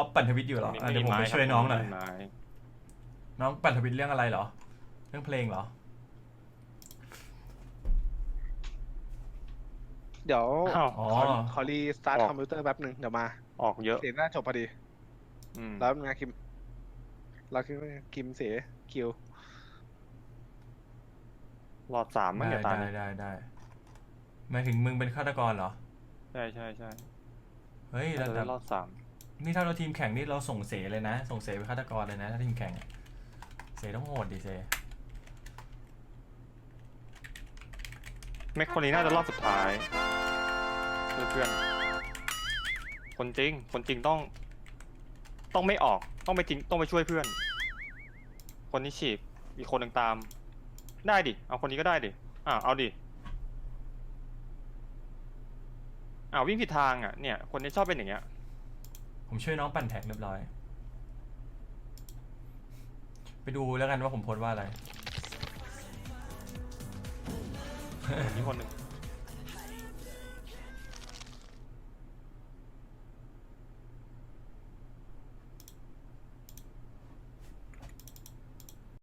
อปปั่นทวิตอยู่เหรออะเดี๋ยวผมไปครับช่วยน้องหน่อยไม่มีไม้น้องปั่นทวิตเรื่องอะไรเหรอ เรื่องเพลงเหรอ เดี๋ยวอ้าวอ๋อขอขอรีสตาร์ทออก คอมพิวเตอร์แป๊บหนึ่งเดี๋ยวมาออกเยอะเสียงน่าจบพอดี อืมแล้วงานคิมเราคิดว่าคิมเสียคิวหลอดสามมั้งได้เดี๋ยวตาได้ยได้ได้หมายถึงมึงเป็นฆาตกรเหรอ ใช่ใช่ใช่เฮ้ยน่าแล้วจะได้รอดสาม นี่ถ้าเราทีมแข่งนี่เราส่งเสเลยนะ ส่งเสเป็นฆาตกรเลยนะ ถ้าทีมแข่งเสต้องโหดดิเสแม็กคนนี้น่าจะรอบสุดท้ายเพื่อนเพื่อนๆคนจริง คนจริงต้อง ต้องไม่ออก ต้องไปจริง ต้องไปช่วยเพื่อน คนนี้ฉีกอีกคนหนึ่งตาม ได้ดิ เอาคนนี้ก็ได้ดิ อ่าเอาดิอ้าววิ่งผิดทางอะ เนี่ย คนนี้ชอบเป็นอย่างเงี้ย ผมช่วยน้องปั่นแท็กเรียบร้อย ไปดูแล้วกันว่าผมโพสต์ว่าอะไรนี่คนหนึ่ง